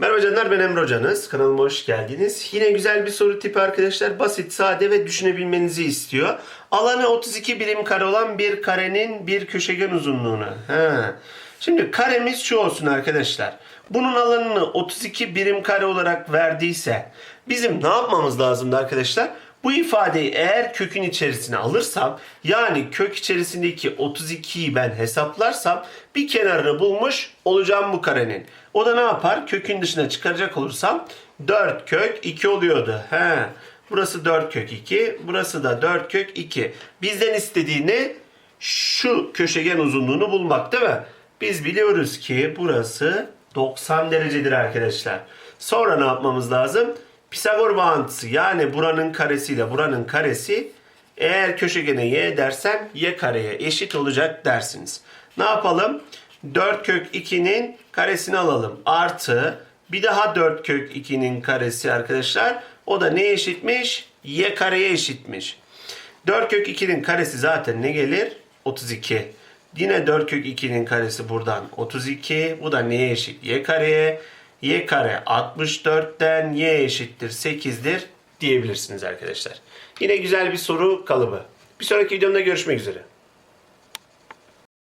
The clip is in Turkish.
Merhaba canlar ben Emre Hocanız. Kanalıma hoş geldiniz. Yine güzel bir soru tipi arkadaşlar. Basit, sade ve düşünebilmenizi istiyor. Alanı 32 birim kare olan bir karenin bir köşegen uzunluğunu. He. Şimdi karemiz şu olsun arkadaşlar. Bunun alanını 32 birim kare olarak verdiyse bizim ne yapmamız lazımdı arkadaşlar? Bu ifadeyi eğer kökün içerisine alırsam yani kök içerisindeki 32'yi ben hesaplarsam bir kenarını bulmuş olacağım bu karenin. O da ne yapar? Kökün dışına çıkaracak olursam 4 kök 2 oluyordu. He. Burası 4 kök 2. Burası da 4 kök 2. Bizden istediğini şu köşegen uzunluğunu bulmak değil mi? Biz biliyoruz ki burası 90 derecedir arkadaşlar. Sonra ne yapmamız lazım? Pisagor bağıntısı yani buranın karesiyle buranın karesi eğer köşegene y dersem y kareye eşit olacak dersiniz. Ne yapalım? 4 kök 2'nin karesini alalım. Artı bir daha 4 kök 2'nin karesi arkadaşlar. O da neye eşitmiş? Y kareye eşitmiş. 4 kök 2'nin karesi zaten ne gelir? 32. Yine 4 kök 2'nin karesi buradan 32. Bu da neye eşit? Y kareye. Y kare 64'ten y eşittir 8'dir diyebilirsiniz arkadaşlar. Yine güzel bir soru kalıbı. Bir sonraki videomda görüşmek üzere.